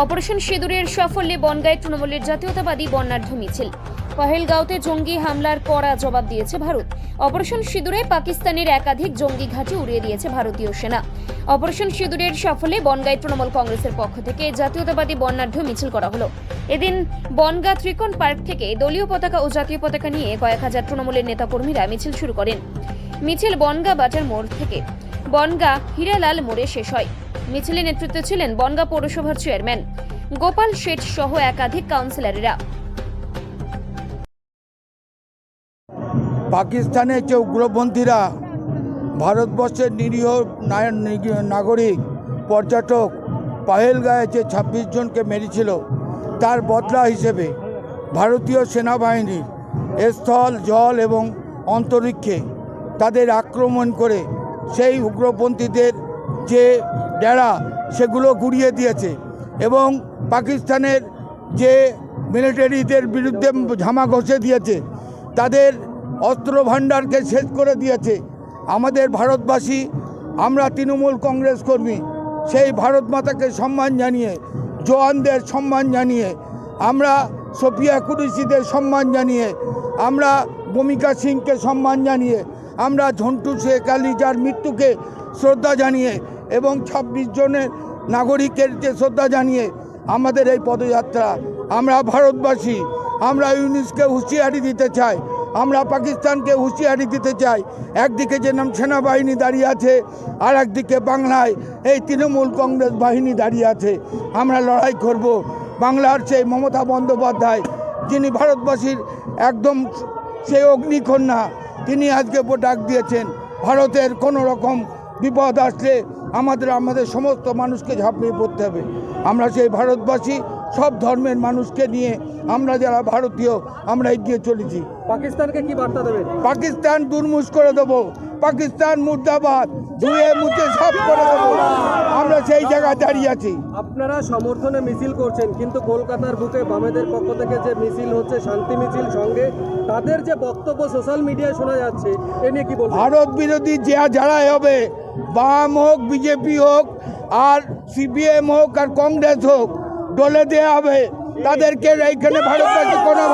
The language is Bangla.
অপারেশন সিঁদুরের সাফল্যে বনগাঁয় তৃণমূলের জাতীয়তাবাদী বর্ণাঢ্য মিছিল। পহেলগাঁওতে জঙ্গি হামলার কড়া জবাব দিয়েছে ভারত। অপারেশন সিঁদুরে পাকিস্তানের একাধিক জঙ্গি ঘাঁটি উড়িয়ে দিয়েছে ভারতীয় সেনা। অপারেশন সিঁদুরের সাফল্যে বনগাঁয় তৃণমূল কংগ্রেসের পক্ষ থেকে জাতীয়তাবাদী বর্ণাঢ্য মিছিল করা হলো। এদিন বনগাঁ ত্রিকোণ পার্ক থেকে দলীয় পতাকা ও জাতীয় পতাকা নিয়ে কয়েক হাজার তৃণমূলের নেতাকর্মীরা মিছিল শুরু করেন। মিছিল বনগাঁ বাজার মোড় থেকে। বনগাঁ হীরালাল মোড়ে শেষ হয়। মিছিলে নেতৃত্বে ছিলেন বনগাঁ পৌরসভার চেয়ারম্যান গোপাল শেঠ সহ একাধিক কাউন্সিলরেরা। পাকিস্তানের যে উগ্রপন্থীরা ভারতবর্ষের নিরীহ নাগরিক, পর্যটক পাহেলগাঁয়ে যে ছাব্বিশ জনকে মেরেছিল, তার বদলা হিসেবে ভারতীয় সেনাবাহিনীর স্থল, জল এবং অন্তরিক্ষে তাদের আক্রমণ করে সেই উগ্রপন্থীদের যে ডেরা, সেগুলো গুড়িয়ে দিয়েছে এবং পাকিস্তানের যে মিলিটারিদের বিরুদ্ধে ঝামা ঘষে দিয়েছে, তাদের অস্ত্র ভাণ্ডারকে শেষ করে দিয়েছে। আমাদের ভারতবাসী, আমরা তৃণমূল কংগ্রেস কর্মী, সেই ভারত মাতাকে সম্মান জানিয়ে জওয়ানদের সম্মান জানিয়ে, আমরা সোফিয়া কুরেশিদের সম্মান জানিয়ে, আমরা ভূমিকা সিংকে সম্মান জানিয়ে আমরা ঝন্টু শেখ আলী যার মৃত্যুকে শ্রদ্ধা জানিয়ে এবং ছাব্বিশ জনের নাগরিকের যে শ্রদ্ধা জানিয়ে আমাদের এই পদযাত্রা, আমরা ভারতবাসী, আমরা ইউনিসকে হুঁশিয়ারি দিতে চাই, আমরা পাকিস্তানকে হুঁশিয়ারি দিতে চাই। একদিকে যে নাম সেনাবাহিনী দাঁড়িয়ে আছে, আর একদিকে বাংলায় এই তৃণমূল কংগ্রেস বাহিনী দাঁড়িয়ে আছে। আমরা লড়াই করব। বাংলার সেই মমতা বন্দ্যোপাধ্যায়, যিনি ভারতবাসীর একদম সেই অগ্নিকন্যা তিনি আজকে ডাক দিয়েছেন ভারতের কোনো রকম বিপদ আসলে আমাদের আমাদের সমস্ত মানুষকে ঝাঁপিয়ে পড়তে হবে। আমরা সেই ভারতবাসী সব ধর্মের মানুষকে নিয়ে আমরা যারা ভারতীয় আমরা এগিয়ে চলেছি। পাকিস্তানকে কি বার্তা দেবে পাকিস্তান দুর্মুষ করে দেবো। পাকিস্তান মুর্দাবাদ। ধুয়ে মুছে সব করে দেবো। আমরা সেই জায়গায় দাঁড়িয়ে আছি। আপনারা সমর্থনে মিছিল করছেন কিন্তু কলকাতার বুকে বামেদের পক্ষ থেকে যে মিছিল হচ্ছে শান্তি মিছিল সঙ্গে তাদের যে বক্তব্য সোশ্যাল মিডিয়ায় শোনা যাচ্ছে এ নিয়ে কি বলবেন? ভারত বিরোধী যে যারাই হবে বাম হোক বিজেপি হোক আর সিপিএম হোক আর কংগ্রেস হোক ডলে দেওয়া হবে। তাদেরকে এইখানে ভারতবাসী কোনোভাবে মানবে না